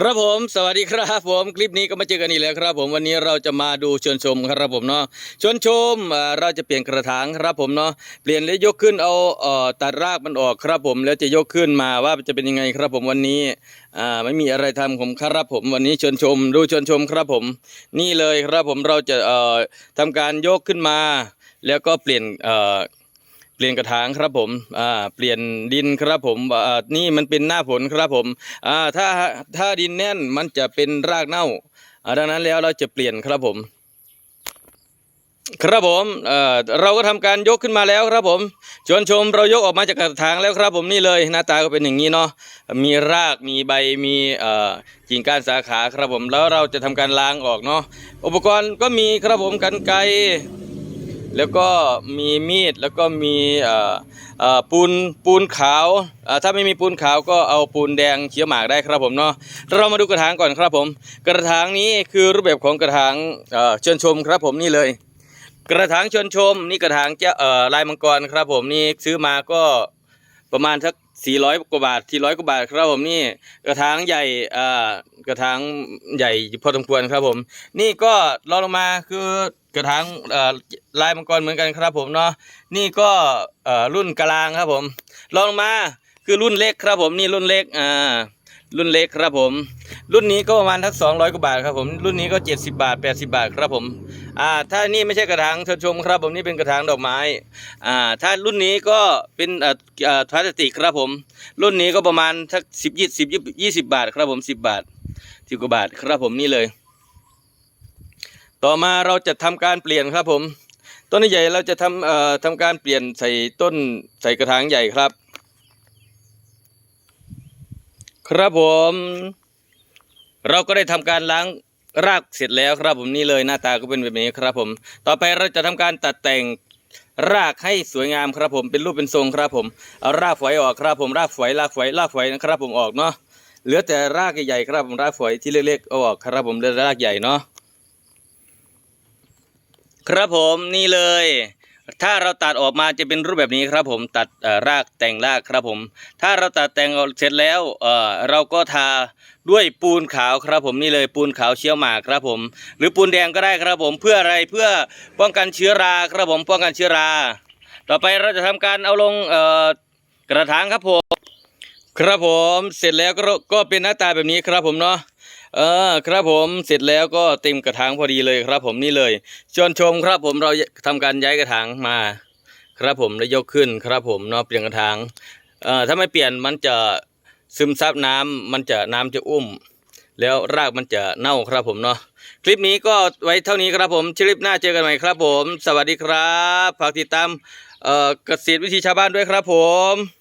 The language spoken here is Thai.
ครับผมสวัสดีครับผมคลิปนี้ก็มาเจอกันอีกแล้วครับ ผมวันนี้เราจะมาดูชวนชมครับผมเนาะชวนชมเราจะเปลี่ยนกระถางครับผมเนาะเปลี่ยนแล้วยกขึ้นเอาเอ่อตัดรากมันออกครับผมแล้วจะยกขึ้นมาว่าจะเป็นยังไงครับผมวันนี้อ่าไม่มีอะไรทำผมครับผมวันนี้ชวนชมดูชวนชมครับผม นี่เลยครับผมเราจะเอ่อทำการยกขึ้นมา แล้วก็เปลี่ยนเอ่อ เปลี่ยนกระถางครับผมอ่าเปลี่ยนดินครับผมอ่านี่มันเป็นหน้าฝนครับผมอ่าถ้าถ้าดินแน่นมันจะเป็นรากเน่าอ่าดังนั้นแล้วเราจะเปลี่ยนครับผม ครับผมเอ่อเราก็ทำการยกขึ้นมาแล้วครับผมชวนชมเรายกออกมาจากกระถางแล้วครับผมนี่เลยหน้าตาก็เป็นอย่างนี้เนาะมีรากมีใบมีเอ่อกิ่งก้านสาขาครับผมแล้วเราจะทำการล้างออกเนาะอุปกรณ์ก็มีครับผมกันไกร แล้วก็มีมีดแล้วก็มีปูนปูนขาวถ้าไม่มีปูนขาวก็เอาปูนแดงเขียวหมากได้ครับผมเนาะเรามาดูกระถางก่อนครับผม กระถางนี้คือรูปแบบของกระถางเชิญชมครับผมนี่เลย กระถางเชิญชม นี่กระถางเจ้าลายมังกรครับผมนี่ซื้อมาก็ประมาณสัก 400กว่าบาท400กว่าบาทครับผมนี่กระถางใหญ่อ่ากระถางใหญ่พอสมควรครับผม นี่ก็รองลงมาคือกระถางอ่ลายมังกรเหมือนกันครับผมเนาะนี่ก็อ่รุ่นกลางครับผมรองลงมาคือรุ่นเล็กครับผมนี่รุ่นเล็กอ่ารุ่นเล็กครับผม รุ่นนี้ก็ประมาณทักสองร้อยกว่าบาทครับผมรุ่นนี้ก็เจ็ดสิบาทแปดสิบาทครับผม อ่าถ้านี่ไม่ใช่กระถางเชิญชมครับผมนี่เป็นกระถางดอกไม้อ่าถ้ารุ่นนี้ก็เป็นอ่อเอ่อพลาสติกครับผม รุ่นนี้ก็ประมาณทักสิบยี่สิบยี่สิบบาทครับผมสิบบาทสิบกว่าบาทครับผมนี่เลย ต่อมาเราจะทำการเปลี่ยนครับผม ต้นใหญ่เราจะทำเอ่อทำการเปลี่ยนใส่ต้นใส่กระถางใหญ่ครับ ครับผม เราก็ได้ทำการล้าง รากเสร็จแล้วครับผมนี่เลยหน้าตาก็เป็นแบบนี้ครับผม ต่อไปเราจะทำการตัดแต่งรากให้สวยงามครับผมเป็นรูปเป็นทรงครับผมเอารากฝอยออกครับผมรากฝอยรากฝอยรากฝอยนะครับผมออกเนาะเหลือแต่รากใหญ่ๆครับผมรากฝอยที่เล็กๆเอาออกครับผมเหลือรากใหญ่เนาะครับผมนี่เลย ถ้าเราตัดออกมาจะเป็นรูปแบบนี้ครับผมตัดรากแต่งรากครับผม ถ้าเราตัดแต่งออกเสร็จแล้วเออเราก็ทาด้วยปูนขาวครับผมนี่เลยปูนขาวเชี่ยวหมากครับผม หรือปูนแดงก็ได้ครับผมเพื่ออะไรเพื่อป้องกันเชื้อราครับผมป้องกันเชื้อรา ต่อไปเราจะทำการเอาลงกระถางครับผม ครับผมเสร็จแล้วก็ก็เป็นหน้าตาแบบนี้ครับผมเนาะ เออครับผมเสร็จแล้วก็เต็มกระถางพอดีเลยครับผมนี่เลยชวนชมครับผมเราทำการย้ายกระถางมา ครับผมแล้วยกขึ้นครับผมเนาะเปลี่ยนกระถางเอ่อถ้าไม่เปลี่ยนมันจะซึมซับน้ำมันจะน้ำจะอุ้ม แล้วรากมันจะเน่าครับผมเนาะคลิปนี้ก็ไว้เท่านี้ครับผมคลิปหน้าเจอกันใหม่ครับผม สวัสดีครับฝากติดตามเอ่อเกษตรวิธีชาวบ้านด้วยครับผม